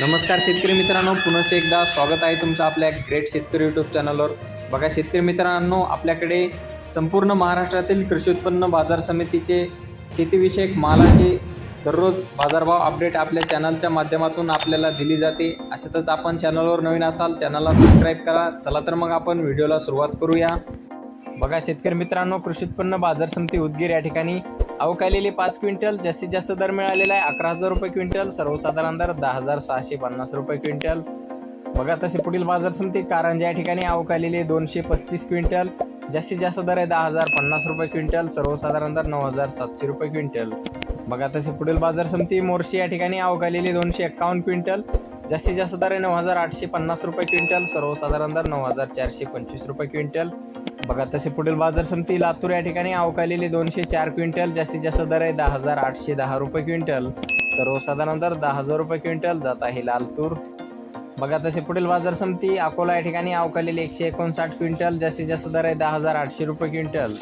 नमस्कार शेतकरी मित्रांनो पुनश्च एकदा स्वागत आहे तुमचं आपल्या ग्रेट शेतकरी यूट्यूब चॅनलवर बघा शेतकरी मित्रांनो आपल्याकडे संपूर्ण महाराष्ट्रातील कृषी उत्पन्न बाजार समितीचे शेतीविषयक मालाचे दररोज बाजारभाव अपडेट आपल्या चॅनलच्या माध्यमातून आपल्याला दिली जाते. अशातच आपण चॅनलवर नवीन असाल चॅनलला सबस्क्राईब करा. चला तर मग आपण व्हिडिओला सुरुवात करूया. बघा शेतकरी मित्रांनो कृषी उत्पन्न बाजार समिती उदगीर या ठिकाणी अवकालेले पाच क्विंटल जास्तीत जास्त दर मिळालेला आहे अकरा हजार रुपये क्विंटल सर्वसाधारण दर दहा हजार सहाशे पन्नास रुपये क्विंटल. बघा तसे पुढील बाजार समिती कारंजा या ठिकाणी अवकालेले दोनशे पस्तीस क्विंटल जास्तीत जास्त दर आहे दहा हजार पन्नास रुपये क्विंटल सर्वसाधारण दर नऊ हजार सातशे रुपये क्विंटल. बघा तसे पुढील बाजार समिती मोर्शी या ठिकाणी अवकालेले दोनशे एक्कावन्न क्विंटल जास्तीत जास्त दर आहे नऊ हजार आठशे पन्नास रुपये क्विंटल सर्वसाधारण दर नऊ हजार चारशे पंचवीस रुपये क्विंटल. बघा तसे पुढील बाजार समिती लातूर या ठिकाणी अवकालेली दोनशे चार क्विंटल जास्तीत जास्त दर आहे दहा हजार आठशे दहा रुपये क्विंटल. सर्वसाधारण दर दहा हजार रुपये क्विंटल जात आहे लालतूर बघा तसे पुढील बाजार समिती अकोला या ठिकाणी अवकालेली एकशे एकोणसाठ क्विंटल जास्तीत जास्त दर आहे दहा हजार आठशे रुपये क्विंटल.